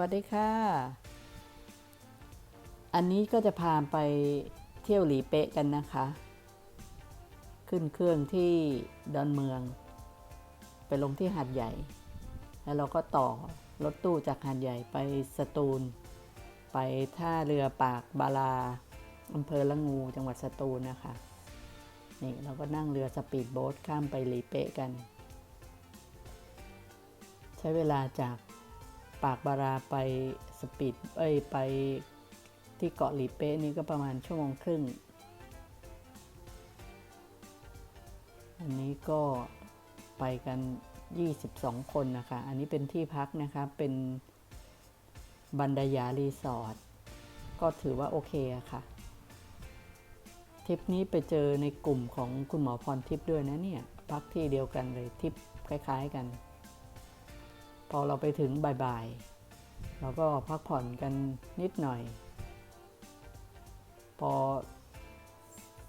วัสดีค่ะ อันนี้ก็จะพาไปเที่ยวหลีเป๊ะกันนะคะ ขึ้นเครื่องที่ดอนเมือง ไปลงที่หาดใหญ่ แล้วเราก็ต่อรถตู้จากหาดใหญ่ไปสตูล ไปท่าเรือปากบาลาอำเภอละงูจังหวัดสตูลนะคะ นี่เราก็นั่งเรือสปีดโบ๊ทข้ามไปหลีเป๊ะกัน ใช้เวลาจาก ปากบาราไปสปีดเอ้ยไปที่เกาะหลีเป๊ะนี่ก็ประมาณชั่วโมงครึ่ง อันนี้ก็ไปกัน 22 คนนะคะ อันนี้เป็นที่พักนะคะ เป็นบันดายารีสอร์ท ก็ถือว่าโอเคอะค่ะทริปนี้ไปเจอในกลุ่มของคุณหมอพรทิพย์ด้วยนะเนี่ย พักที่เดียวกันเลยทริปคล้าย ๆกัน อเราไปถึงบ่ายๆเราก็พักผ่อนกันนิดหน่อย พอ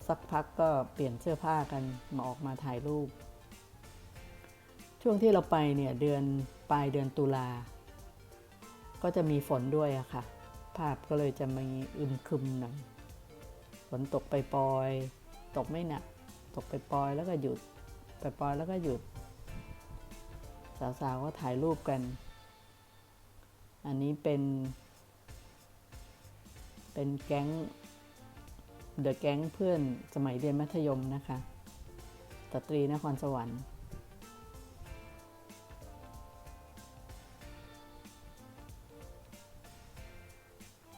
สักพักก็เปลี่ยนเสื้อผ้ากันมาออกมาถ่ายรูป ช่วงที่เราไปเนี่ยเดือนปลายเดือนตุลา ก็จะมีฝนด้วยอะค่ะ ภาพก็เลยจะมีอึมครึมหน่อยฝนตกไปปอย ตกไม่หนัก ตกไปปอยแล้วก็หยุด ไปปอยแล้วก็หยุด สาวๆก็ถ่ายรูปกัน อันนี้เป็น เป็นแก๊งเดอะแก๊งเพื่อนสมัยเรียนมัธยมนะคะสตรีนครสวรรค์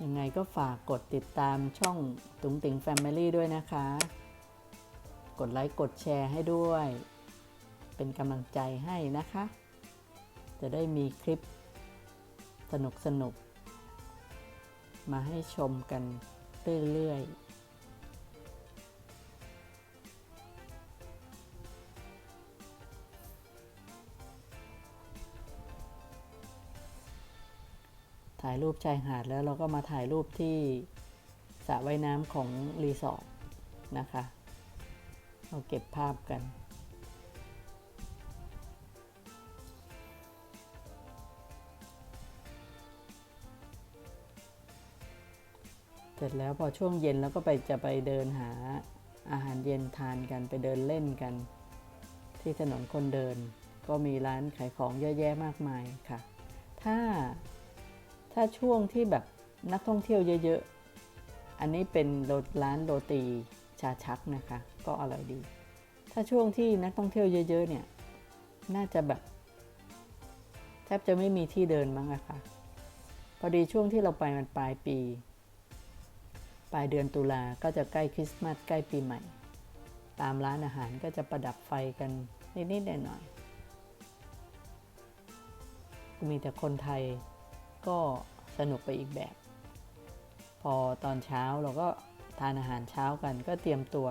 ยังไงก็ฝากกดติดตามช่องตุงติงแฟมิลี่ด้วยนะคะ กดไลค์กดแชร์ให้ด้วย เป็นกำลังใจให้นะคะ จะได้มีคลิปสนุกสนุกๆมาให้ชมกันเรื่อยๆถ่ายรูปชายหาดแล้วเราก็มาถ่ายรูปที่สระว่ายน้ำของรีสอร์ทนะคะ เราเก็บภาพกัน เสร็จแล้วพอช่วงเย็นแล้วก็ไปจะไปเดินหาอาหารเย็นทานกันไปเดินเล่นกัน ที่ถนนคนเดิน ก็มีร้านขายของเยอะแยะมากมายค่ะ ถ้าถ้าช่วงที่แบบนักท่องเที่ยวเยอะๆ อันนี้เป็นรร้านโรตีชาชักนะคะ ก็อร่อยดี ถ้าช่วงที่นักท่องเที่ยวเยอะๆเนี่ยน่าจะแบบแทบจะไม่มีที่เดินมั้งอะค่ะพอดีช่วงที่เราไปมันปลายปี ปลายเดือนตุลาก็จะใกล้คริสต์มาสใกล้ปีใหม่ ตามร้านอาหารก็จะประดับไฟกันนิดๆหน่อยๆมีแต่คนไทยก็สนุกไปอีกแบบ พอตอนเช้าเราก็ทานอาหารเช้ากันก็เตรียมตัว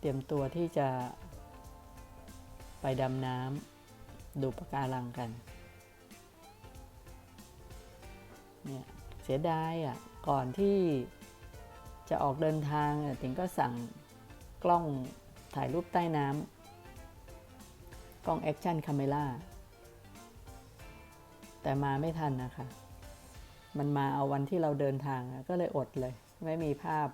เตรียมตัวที่จะไปดำน้ำดูปะการังกันเนี่ยเสียดายอะ ก่อนที่จะออกเดินทางอะติงก็สั่งกล้องถ่ายรูปใต้น้ำกล้องแอคชั่นคาเมล่าแต่มาไม่ทันนะคะ มันมาเอาวันที่เราเดินทางก็เลยอดเลย ไม่มีภาพ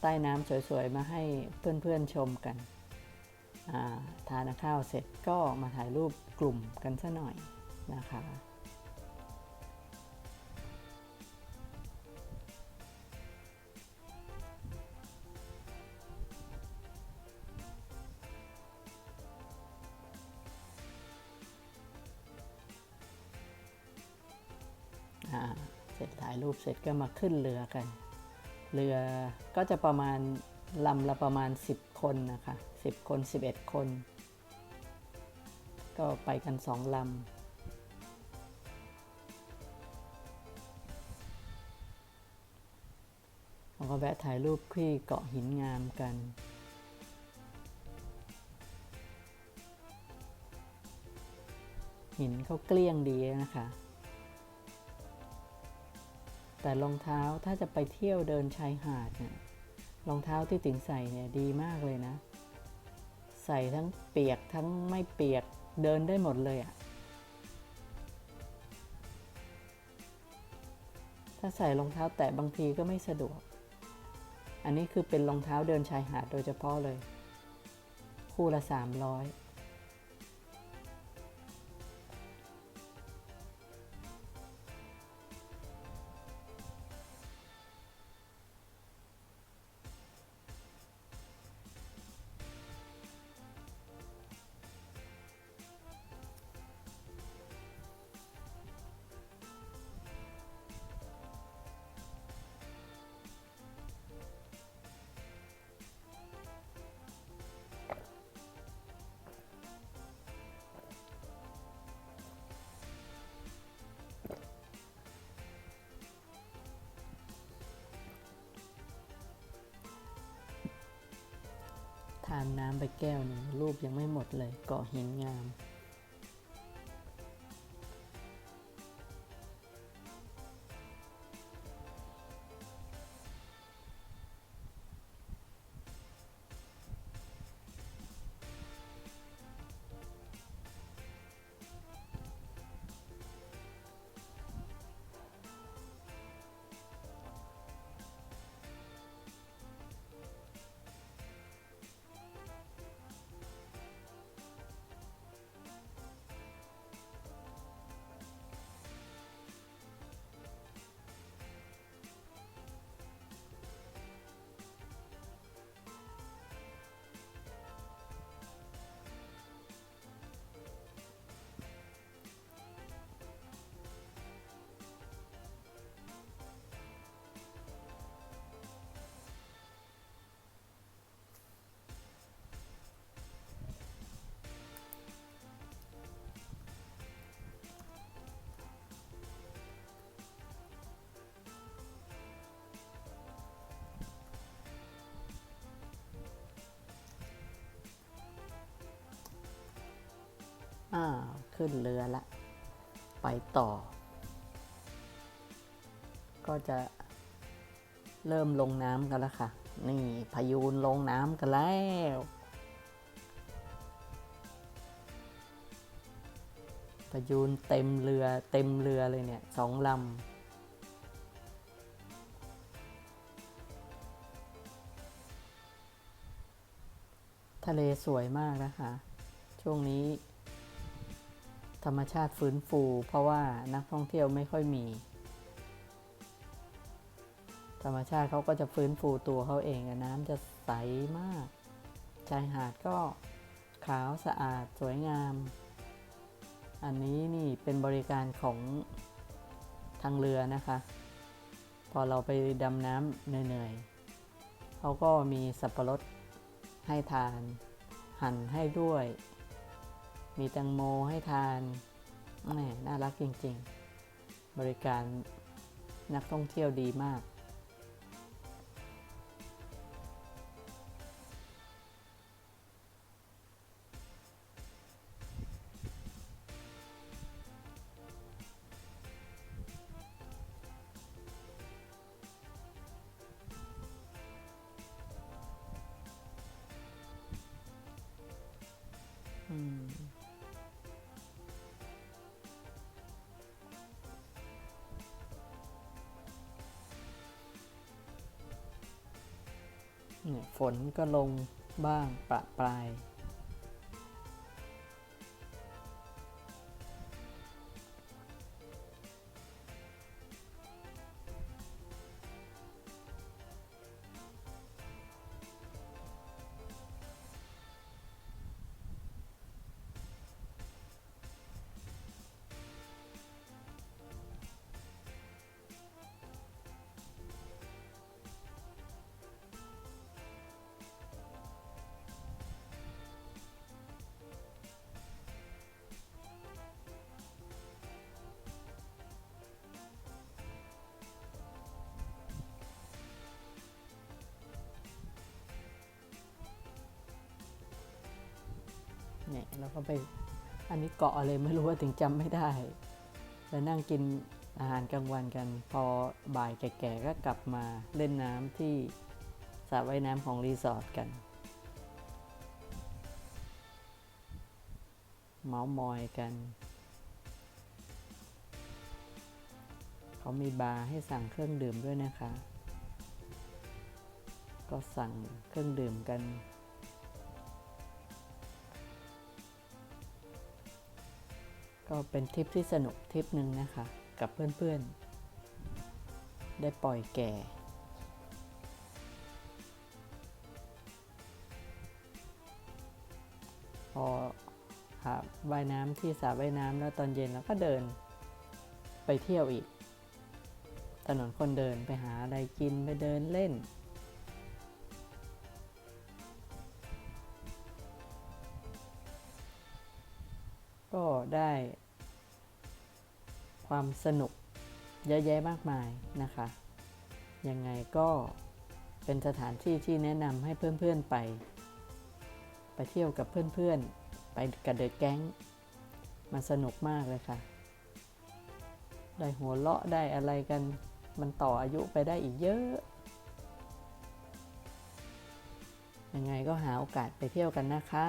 ใต้น้ำสวยๆ มาให้เพื่อนๆชมกันาทานข้าวเสร็จก็มาถ่ายรูปกลุ่มกันซะหน่อยนะคะายรูปเสร็จก็มาขึ้นเรือกัน เรือก็จะประมาณลำละประมาณ 10 คนนะคะ 10 คน 11 คน ก็ไปกันสองลำเราก็แวะถ่ายรูปที่เกาะหินงามกัน หินเขาเกลี้ยงดีนะคะ แต่รองเท้าถ้าจะไปเที่ยวเดินชายหาดเนี่ยรองเท้าที่ติ๋งใส่เนี่ยดีมากเลยนะ ใส่ทั้งเปียกทั้งไม่เปียกเดินได้หมดเลยอะ่ะถ้าใส่รองเท้าแตะบางทีก็ไม่สะดวก อันนี้คือเป็นรองเท้าเดินชายหาดโดยเฉพาะเลย คู่ละ 300านน้ำไปแก้วหนึ่งรูปยังไม่หมดเลยเกาะหินงาม อ้าวขึ้นเรือละ ไปต่อ ก็จะเริ่มลงน้ำกันแล้วค่ะ นี่พายุนลงน้ำกันแล้วพายุนเต็มเรือเต็มเรือเลยเนี่ยสองลำทะเลสวยมากนะคะ ช่วงนี้ ธรรมชาติฟื้นฟู เพราะว่านักท่องเที่ยวไม่ค่อยมี ธรรมชาติเขาก็จะฟื้นฟูตัวเขาเองน้ำจะใสมากชายหาดก็ขาวสะอาดสวยงาม อันนี้นี่เป็นบริการของทางเรือนะคะ พอเราไปดำน้ำเหนื่อยๆเขาก็มีสับปะรดให้ทาน หั่นให้ด้วย มีแตงโมให้ทานแหมน่ารักจริง ๆ บริการนักท่องเที่ยวดีมาก อืม ฝนก็ลงบ้างประปราย เนี่ยเราก็ไปอันนี้เกาะอะไรไม่รู้ว่าถึงจำไม่ได้ไปนั่งกินอาหารกลางวันกัน พอบ่ายแก่ๆก็กลับมาเล่นน้ำที่สระว่ายน้ำของรีสอร์ทกัน เมาส์มอยกัน เขามีบาร์ให้สั่งเครื่องดื่มด้วยนะคะ ก็สั่งเครื่องดื่มกัน ก็เป็นทริปที่สนุกทริปหนึ่งนะคะ กับเพื่อนๆ ได้ปล่อยแก่ พอหาว่ายน้ำที่สระว่ายน้ำแล้วตอนเย็นเราก็เดินไปเที่ยวอีก ถนนคนเดินไปหาอะไรกินไปเดินเล่น ได้ความสนุกเยอะแยะมากมายนะคะ ยังไงก็เป็นสถานที่ที่แนะนำให้เพื่อนๆไป ไปเที่ยวกับเพื่อนๆ ไปกับเดอะแก๊งมันสนุกมากเลยค่ะ ได้หัวเราะได้อะไรกัน มันต่ออายุไปได้อีกเยอะ ยังไงก็หาโอกาสไปเที่ยวกันนะคะ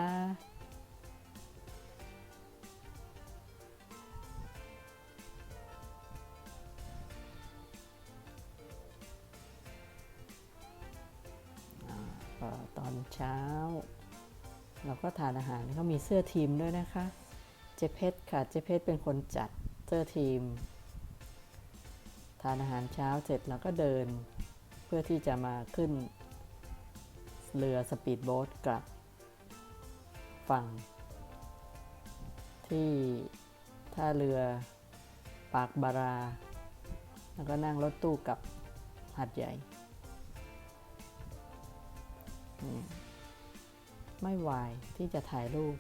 อนเช้า เราก็ทานอาหารเขามีเสื้อทีมด้วยนะคะ เจเพชค่ะ เจเพชเป็นคนจัดเสื้อทีม ทานอาหารเช้าเสร็จเราก็เดิน เพื่อที่จะมาขึ้น เรือสปีดโบ๊ทกลับ ฝั่ง ที่ท่าเรือปากบารา แล้วก็นั่งรถตู้กลับหัดใหญ่ ไม่วายที่จะถ่ายรูป